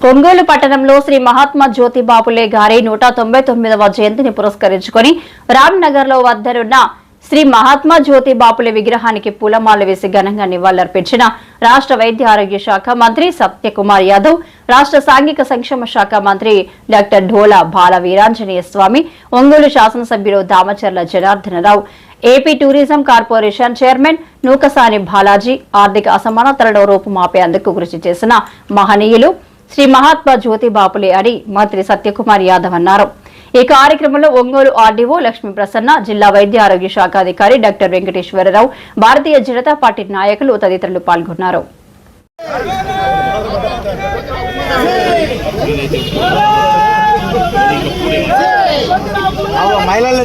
ఒంగోలు పట్టణంలో శ్రీ మహాత్మా జ్యోతి బాపులే గారి నూట తొంభై తొమ్మిదవ జయంతిని పురస్కరించుకొని రామ్నగర్లో వద్దనున్న శ్రీ మహాత్మా జ్యోతి బాపులే విగ్రహానికి పూలమాల వేసి ఘనంగా నివాళులర్పించిన రాష్ట్ర వైద్య ఆరోగ్య శాఖ మంత్రి సత్యకుమార్ యాదవ్ రాష్ట్ర సాంఘిక సంక్షేమ శాఖ మంత్రి డాక్టర్ ఢోలా బాల వీరాంజనేయ స్వామి ఒంగోలు శాసనసభ్యులు Damacharla Janardhanarao AP tourism corporation chairman Nookasani Balaji ఆర్థిక అసమానతలను రూపుమాపేందుకు కృషి చేసిన మహనీయులు శ్రీ మహాత్మా జ్యోతి బాపులే అని మంత్రి సత్యకుమార్ యాదవ్ అన్నారు. ఈ కార్యక్రమంలో ఒంగోలు ఆర్డీఓ లక్ష్మీ ప్రసన్న జిల్లా వైద్య ఆరోగ్య శాఖ అధికారి డాక్టర్ వెంకటేశ్వరరావు భారతీయ జనతా పార్టీ నాయకులు తదితరులు పాల్గొన్నారు. మహిళలు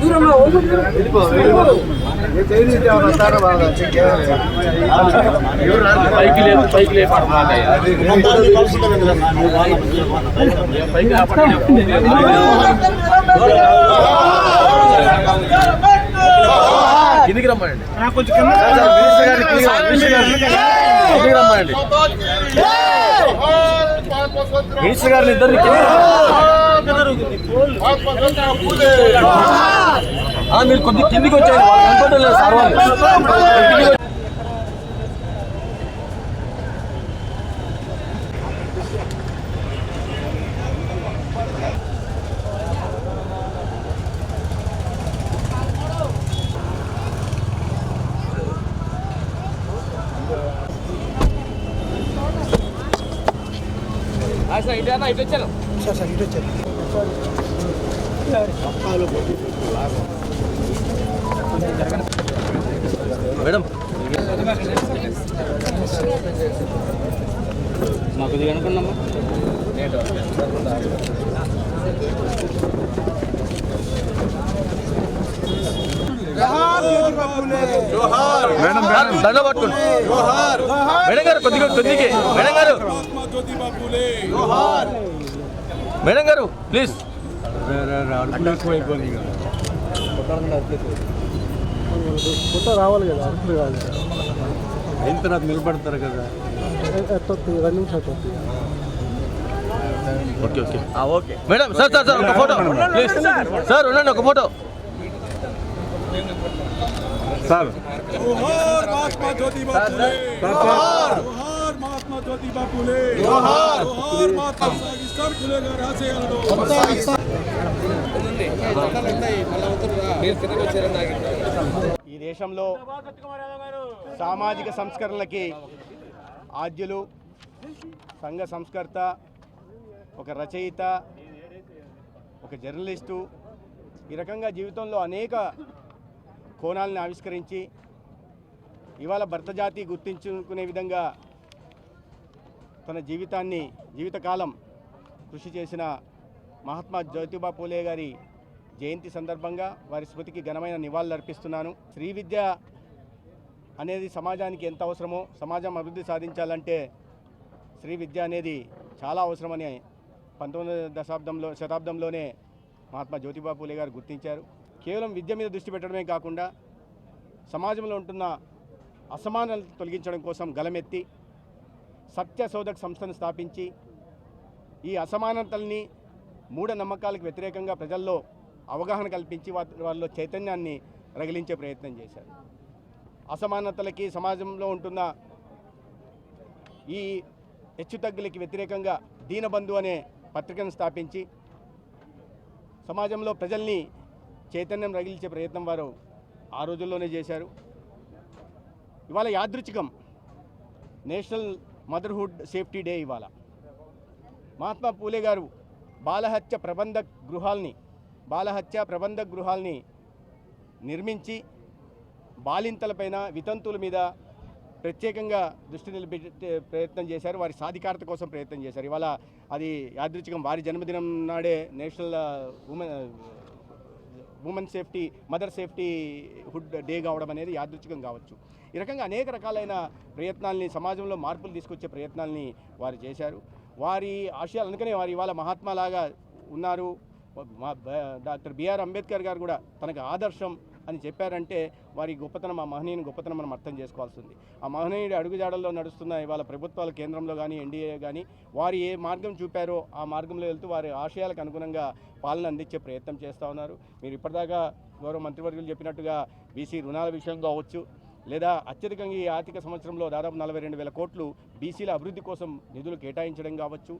దూరంలో కిందికి రమ్మండి. కొంచెం కిందికి రమ్మండి. మినిస్టర్ గారిని ఇద్దరిని ఆ, మీరు కొద్ది కిందికి వచ్చారు వాళ్ళు కనపడడం లేదు సార్ వాళ్ళు. ఇటు వచ్చాను. సార్ సార్ ఇటు వచ్చారు. మేడం. మాకు ఇది అనుకున్నామా మేడం దండ పట్టుకోండి. మేడం గారు కొద్దిగా కొద్దిగా మేడం గారు. మేడం గారు ప్లీజ్ ఫోటో రావాలి కదా అప్పుడు రావాలి అయిన తర్వాత నిలబడతారు కదా. ఎత్తొద్దు రెండు నిమిషాలు ఎత్తొద్దు. Okay okay. Okay. Madam sir sir sir ఒక ఫోటో. ప్లీజ్. సార్. ఉండండి ఒక ఫోటో. సార్. మహాత్మా జ్యోతిబా పూలే. మహాత్మా జ్యోతిబా పూలే. ఈ దేశంలో సామాజిక సంస్కరణలకి ఆద్యులు సంఘ సంస్కర్త ఒక రచయిత ఒక జర్నలిస్టు ఈ రకంగా జీవితంలో అనేక కోణాలను ఆవిష్కరించి ఇవాళ భర్త జాతి గుర్తించుకునే విధంగా తన జీవితాన్ని జీవితకాలం కృషి చేసిన మహాత్మా జ్యోతిబా పూలే గారి జయంతి సందర్భంగా వారి స్మృతికి ఘనమైన నివాళులు అర్పిస్తున్నాను. శ్రీ విద్య అనేది సమాజానికి ఎంత అవసరమో సమాజం అభివృద్ధి సాధించాలంటే శ్రీ విద్య అనేది చాలా అవసరమని పంతొమ్మిదవ దశాబ్దంలో శతాబ్దంలోనే మహాత్మా జ్యోతిబా పూలే గారు గుర్తించారు. కేవలం విద్య మీద దృష్టి పెట్టడమే కాకుండా సమాజంలో ఉంటున్న అసమానతలు తొలగించడం కోసం గలమెత్తి సత్య శోధక్ సంస్థను స్థాపించి ఈ అసమానతల్ని మూఢనమ్మకాలకు వ్యతిరేకంగా ప్రజల్లో అవగాహన కల్పించి వాళ్ళలో చైతన్యాన్ని రగిలించే ప్రయత్నం చేశారు. అసమానతలకి సమాజంలో ఉంటున్న ఈ హెచ్చుతగ్గులకి వ్యతిరేకంగా దీనబంధు అనే పత్రికను స్థాపించి సమాజంలో ప్రజల్ని చైతన్యం రగిలించే ప్రయత్నం వారు ఆ రోజుల్లోనే చేశారు. ఇవాళ యాదృచ్ఛికం నేషనల్ మదర్హుడ్ సేఫ్టీ డే ఇవాళ. మహాత్మా పూలే గారు బాలహత్య ప్రబంధ గృహాల్ని బాలహత్య ప్రబంధ గృహాల్ని నిర్మించి బాలింతలపైన వితంతువుల మీద ప్రత్యేకంగా దృష్టి నిలబెట్టే ప్రయత్నం చేశారు. వారి సాధికారత కోసం ప్రయత్నం చేశారు. ఇవాళ అది యాదృచ్ఛికం. వారి జన్మదినం నాడే national women women safety mother safety hood day కావడం అనేది యాదృచ్ఛికం కావచ్చు. ఈ రకంగా అనేక రకాలైన ప్రయత్నాల్ని సమాజంలో మార్పులు తీసుకొచ్చే ప్రయత్నాల్ని వారు చేశారు. వారి ఆశయాలు అందుకనే వారు ఇవాళ మహాత్మాలాగా ఉన్నారు. మా డాక్టర్ బిఆర్ అంబేద్కర్ గారు కూడా తనకు ఆదర్శం అని చెప్పారంటే వారి గొప్పతనం ఆ మహనీయుని గొప్పతనం మనం అర్థం చేసుకోవాల్సింది. ఆ మహనీయుడి అడుగుజాడల్లో నడుస్తున్న ఇవాళ ప్రభుత్వాల కేంద్రంలో కానీ ఎన్డీఏ కానీ వారు ఏ మార్గం చూపారో ఆ మార్గంలో వెళ్తూ వారి ఆశయాలకు అనుగుణంగా పాలన అందించే ప్రయత్నం చేస్తూ ఉన్నారు. మీరు ఇప్పటిదాకా గౌరవ మంత్రివర్గులు చెప్పినట్టుగా బీసీ రుణాల విషయం కావచ్చు లేదా అత్యధికంగా ఈ ఆర్థిక సంవత్సరంలో దాదాపు నలభై రెండు వేల కోట్లు బీసీల అభివృద్ధి కోసం నిధులు కేటాయించడం కావచ్చు.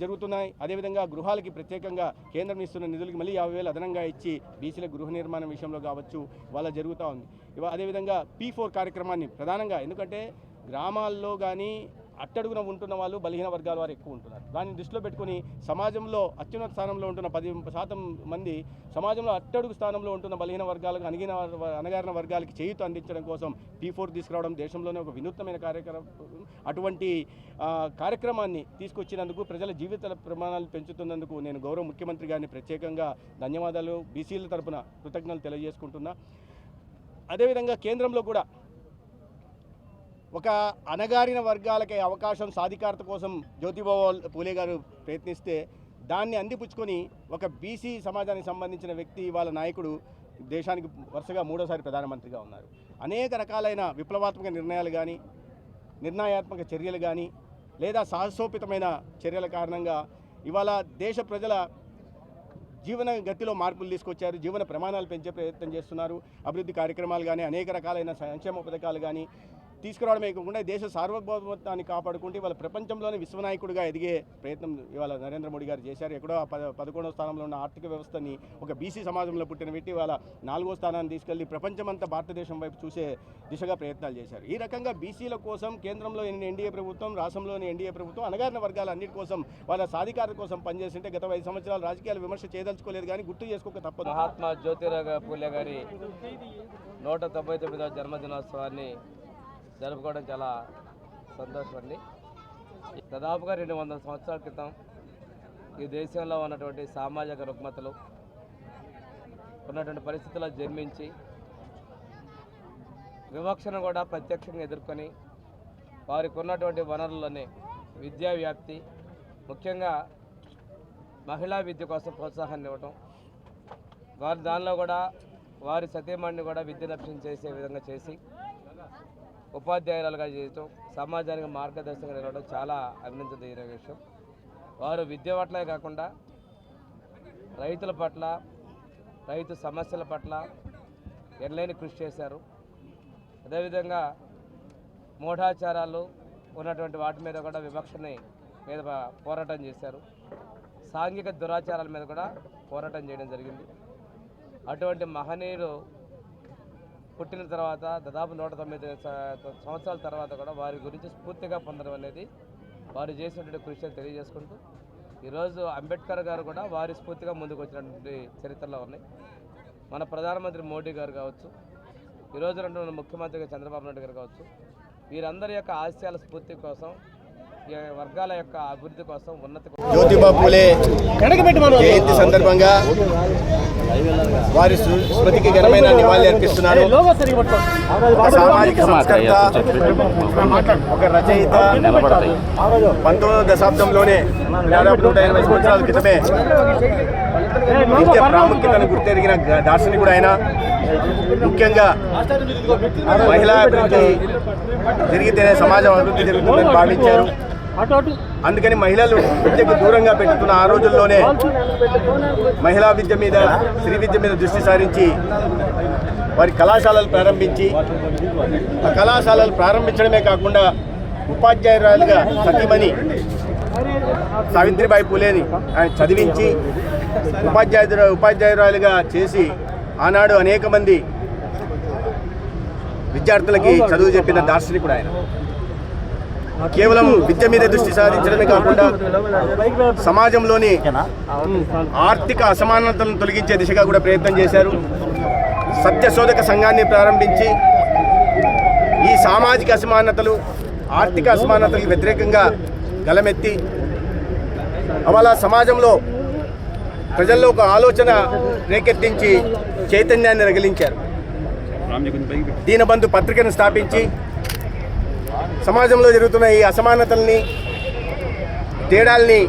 జరుగుతున్నాయి. అదేవిధంగా గృహాలకి ప్రత్యేకంగా కేంద్రం ఇస్తున్న నిధులకి మళ్ళీ యాభై వేలు అదనంగా ఇచ్చి బీసీల గృహ నిర్మాణం విషయంలో కావచ్చు వాళ్ళ జరుగుతూ ఉంది. అదేవిధంగా పీ ఫోర్ కార్యక్రమాన్ని ప్రధానంగా ఎందుకంటే గ్రామాల్లో కానీ అట్టడుగున ఉంటున్న వాళ్ళు బలహీన వర్గాల వారు ఎక్కువ ఉంటున్నారు. దాన్ని దృష్టిలో పెట్టుకొని సమాజంలో అత్యున్నత స్థానంలో ఉంటున్న పది శాతం మంది సమాజంలో అట్టడుగు స్థానంలో ఉంటున్న బలహీన వర్గాలకు అణగిన వర్- అణగారిన వర్గాలకి చేయూత అందించడం కోసం పీ ఫోర్ తీసుకురావడం దేశంలోనే ఒక వినూత్నమైన కార్యక్రమం అటువంటి కార్యక్రమాన్ని తీసుకొచ్చినందుకు ప్రజల జీవిత ప్రమాణాలు పెంచుతున్నందుకు నేను గౌరవ ముఖ్యమంత్రి గారిని ప్రత్యేకంగా ధన్యవాదాలు. బీసీల తరపున కృతజ్ఞతలు తెలియజేసుకుంటున్నా. అదేవిధంగా కేంద్రంలో కూడా ఒక అణగారిన వర్గాలకి అవకాశం సాధికారత కోసం జ్యోతిబాబు పూలే గారు ప్రయత్నిస్తే దాన్ని అందిపుచ్చుకొని ఒక బీసీ సమాజానికి సంబంధించిన వ్యక్తి వాళ్ళ నాయకుడు దేశానికి వరుసగా మూడోసారి ప్రధానమంత్రిగా ఉన్నారు. అనేక రకాలైన విప్లవాత్మక నిర్ణయాలు కానీ నిర్ణయాత్మక చర్యలు కానీ లేదా సాహసోపితమైన చర్యల కారణంగా ఇవాళ దేశ ప్రజల జీవన గతిలో మార్పులు తీసుకొచ్చారు జీవన ప్రమాణాలు పెంచే ప్రయత్నం చేస్తున్నారు అభివృద్ధి కార్యక్రమాలు కానీ అనేక రకాలైన సంక్షేమ పథకాలు కానీ తీసుకురావడమే కాకుండా దేశ సార్వభౌమత్వాన్ని కాపాడుకుంటూ ఇవాళ ప్రపంచంలోనే విశ్వనాయకుడిగా ఎదిగే ప్రయత్నం ఇవాళ నరేంద్ర మోడీ గారు చేశారు. ఎక్కడో పద పదకొండవ స్థానంలో ఉన్న ఆర్థిక వ్యవస్థని ఒక బీసీ సమాజంలో పుట్టిన పెట్టి ఇవాళ నాలుగో స్థానాన్ని తీసుకెళ్ళి ప్రపంచమంతా భారతదేశం వైపు చూసే దిశగా ప్రయత్నాలు చేశారు. ఈ రకంగా బీసీల కోసం కేంద్రంలో ఎన్డీఏ ప్రభుత్వం రాష్ట్రంలోని ఎన్డీఏ ప్రభుత్వం అణగారిన వర్గాల అన్నిటి కోసం వాళ్ళ సాధికారత కోసం పనిచేస్తుంటే గత ఐదు సంవత్సరాలు రాజకీయాలు విమర్శ చేయదలుచుకోలేదు కానీ గుర్తు చేసుకోక తప్పదు. మహాత్మా జ్యోతిరావు పూలే గారి నూట తొంభై తొమ్మిదవ జన్మదినోత్సవాన్ని జరుపుకోవడం చాలా సంతోషం అండి. దాదాపుగా రెండు వందల సంవత్సరాల క్రితం ఈ దేశంలో ఉన్నటువంటి సామాజిక రుగ్మతలు ఉన్నటువంటి పరిస్థితుల్లో జన్మించి వివక్షను కూడా ప్రత్యక్షంగా ఎదుర్కొని వారికి ఉన్నటువంటి వనరులని విద్యా వ్యాప్తి ముఖ్యంగా మహిళా విద్య కోసం ప్రోత్సాహాన్ని ఇవ్వటం వారి దానిలో కూడా వారి సతీమణిని కూడా విద్యను అభ్యసనం చేసే విధంగా చేసి ఉపాధ్యాయురాలుగా చేయటం సమాజానికి మార్గదర్శకంగా నిలవడం చాలా అభినందదగిన విషయం. వారు విద్య పట్లే కాకుండా రైతుల పట్ల రైతు సమస్యల పట్ల ఎనలేని కృషి చేశారు. అదేవిధంగా మూఢాచారాలు ఉన్నటువంటి వాటి మీద కూడా వివక్షని మీద పోరాటం చేశారు. సాంఘిక దురాచారాల మీద కూడా పోరాటం చేయడం జరిగింది. అటువంటి మహనీయులు పుట్టిన తర్వాత దాదాపు నూట తొమ్మిది సంవత్సరాల తర్వాత కూడా వారి గురించి స్ఫూర్తిగా పొందడం అనేది వారు చేసినటువంటి కృషి తెలియజేసుకుంటూ ఈరోజు అంబేద్కర్ గారు కూడా వారి స్ఫూర్తిగా ముందుకు వచ్చినటువంటి చరిత్రలో ఉన్నాయి. మన ప్రధానమంత్రి మోడీ గారు కావచ్చు ఈరోజు ఉన్నటువంటి ముఖ్యమంత్రిగా చంద్రబాబు నాయుడు గారు కావచ్చు వీరందరి యొక్క ఆశయాల స్ఫూర్తి కోసం ఈ వర్గాల యొక్క అభివృద్ధి కోసం ఉన్నతి కోసం జ్యోతిబా పూలే జయంతి సందర్భంగా వారి స్మృతికి ఘనమైన నివాళి అర్పిస్తున్నాను. ఒక సామాజిక సంస్కర్త ఒక రచయిత పంతొమ్మిదవ దశాబ్దంలోనే దాదాపు నూట ఎనభై సంవత్సరాల క్రితమే నిత్య ప్రాముఖ్యతను గుర్తెరిగిన దార్శనికుడు ఆయన. ముఖ్యంగా మహిళా అభివృద్ధి జరిగితేనే సమాజం అభివృద్ధి జరుగుతుందని భావించారు. అందుకని మహిళలు విద్యకు దూరంగా పెట్టుతున్న ఆ రోజుల్లోనే మహిళా విద్య మీద స్త్రీ విద్య మీద దృష్టి సారించి వారి కళాశాలలు ప్రారంభించి ఆ కళాశాలలు ప్రారంభించడమే కాకుండా ఉపాధ్యాయురాలుగా సతీమణి సావిత్రిబాయి పూలేని ఆయన చదివించి ఉపాధ్యాయుడు ఉపాధ్యాయురాలుగా చేసి ఆనాడు అనేక మంది విద్యార్థులకి చదువు చెప్పిన దార్శనికుడు ఆయన. కేవలం విద్య మీద దృష్టి సాధించడమే కాకుండా సమాజంలోని ఆర్థిక అసమానతలను తొలగించే దిశగా కూడా ప్రయత్నం చేశారు. సత్యశోధక సంఘాన్ని ప్రారంభించి ఈ సామాజిక అసమానతలు ఆర్థిక అసమానతలకు వ్యతిరేకంగా గలమెత్తి అవాళ సమాజంలో ప్రజల్లో ఒక ఆలోచన రేకెత్తించి చైతన్యాన్ని రగిలించారు. దీనబంధు పత్రికను స్థాపించి సమాజంలో జరుగుతున్న ఈ అసమానతల్ని తేడాల్ని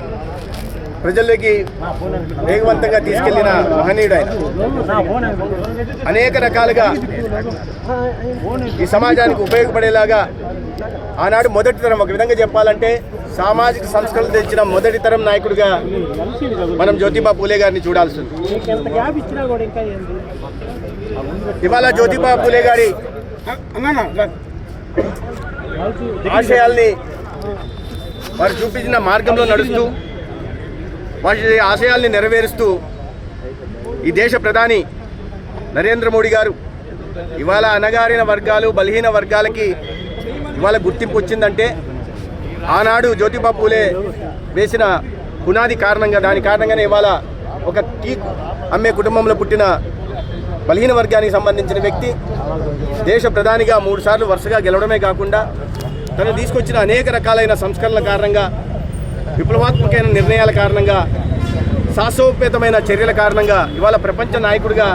ప్రజల్లోకి వేగవంతంగా తీసుకెళ్ళిన మహనీయుడు ఆయన. అనేక రకాలుగా ఈ సమాజానికి ఉపయోగపడేలాగా ఆనాడు మొదటి తరం ఒక విధంగా చెప్పాలంటే సామాజిక సంస్కరణలు తెచ్చిన మొదటి తరం నాయకుడిగా మనం జ్యోతిబా పూలే గారిని చూడాల్సి ఉంది ఇవాళ జ్యోతిబా పూలే గారి ఆశయాల్ని వారు చూపించిన మార్గంలో నడుస్తూ వారి ఆశయాల్ని నెరవేరుస్తూ ఈ దేశ ప్రధాని నరేంద్ర మోడీ గారు ఇవాళ అణగారిన వర్గాలు బలహీన వర్గాలకి ఇవాళ గుర్తింపు వచ్చిందంటే ఆనాడు జ్యోతిబా పూలే వేసిన పునాది కారణంగా దాని కారణంగానే ఇవాళ ఒక టీ అమ్మే కుటుంబంలో పుట్టిన బలహీన వర్గానికి సంబంధించిన వ్యక్తి దేశ ప్రధానిగా మూడు సార్లు వరుసగా గెలవడమే కాకుండా తను తీసుకొచ్చిన అనేక రకాలైన సంస్కరణల కారణంగా విప్లవాత్మకమైన నిర్ణయాల కారణంగా సాహసోపేతమైన చర్యల కారణంగా ఇవాళ ప్రపంచ నాయకుడిగా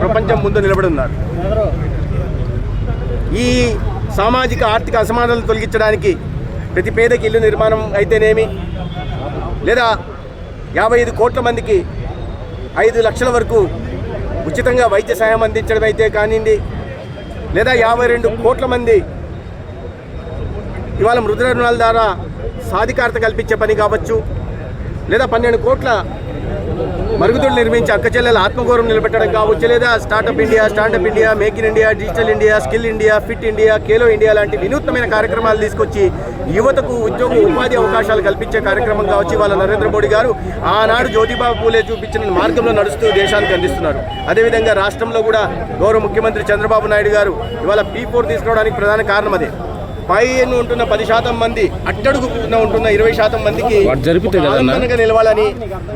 ప్రపంచం ముందు నిలబడి ఈ సామాజిక ఆర్థిక అసమానతలు తొలగించడానికి ప్రతి పేదకి ఇల్లు నిర్మాణం అయితేనేమి? లేదా యాభై ఐదు కోట్ల మందికి ఐదు లక్షల వరకు ఉచితంగా వైద్య సహాయం అందించడం అయితే కానివ్వండి లేదా యాభై రెండు కోట్ల మంది ఇవాళ మృదు రుణాల ద్వారా సాధికారత కల్పించే పని కావచ్చు లేదా పన్నెండు కోట్ల మరుగుదొడ్లు నిర్మించి అక్కచెల్లెల ఆత్మగౌరవం నిలబెట్టడం కావచ్చు లేదా startup India standup India make in India digital India skill India fit India Khelo India లాంటి వినూత్నమైన కార్యక్రమాలు తీసుకొచ్చి యువతకు ఉద్యోగ ఉపాధి అవకాశాలు కల్పించే కార్యక్రమం కావచ్చు ఇవాళ నరేంద్ర మోడీ గారు. ఆనాడు జ్యోతిబాబు పూలే చూపించిన మార్గంలో నడుస్తూ దేశానికి అందిస్తున్నారు. అదేవిధంగా రాష్ట్రంలో కూడా గౌరవ ముఖ్యమంత్రి చంద్రబాబు నాయుడు గారు ఇవాళ పీ ఫోర్ తీసుకోవడానికి ప్రధాన కారణం అదే. పైన ఉంటున్న పది శాతం మంది అట్టడుగు ఉంటున్న ఇరవై శాతం మందికి ఆలంబనగా నిలవాలని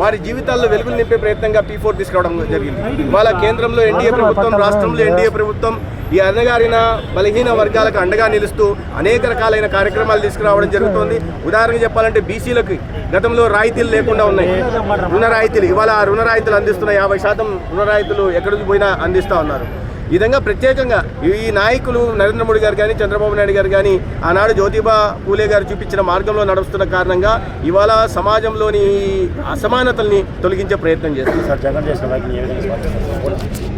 వారి జీవితాల్లో వెలుగులు నింపే ప్రయత్నంగా పీ ఫోర్ తీసుకురావడం జరిగింది. ఇవాళ కేంద్రంలో ఎన్డీఏ ప్రభుత్వం రాష్ట్రంలో ఎన్డీఏ ప్రభుత్వం ఈ అన్నగారిన బలహీన వర్గాలకు అండగా నిలుస్తూ అనేక రకాలైన కార్యక్రమాలు తీసుకురావడం జరుగుతోంది. ఉదాహరణకు చెప్పాలంటే బీసీలకు గతంలో రాయితీలు లేకుండా ఉన్నాయి. రుణ రాయితీలు ఇవాళ ఆ రుణ రాయితీలు అందిస్తున్న యాభై శాతం రుణ రాయితీలు ఎక్కడికి పోయినా అందిస్తూ ఉన్నారు. ఈ విధంగా ప్రత్యేకంగా ఈ నాయకులు నరేంద్ర మోడీ గారు కానీ చంద్రబాబు నాయుడు గారు కానీ ఆనాడు జ్యోతిబా పూలే గారు చూపించిన మార్గంలో నడుస్తున్న కారణంగా ఇవాళ సమాజంలోని అసమానతల్ని తొలగించే ప్రయత్నం చేస్తారు సార్ జగన్ చేసిన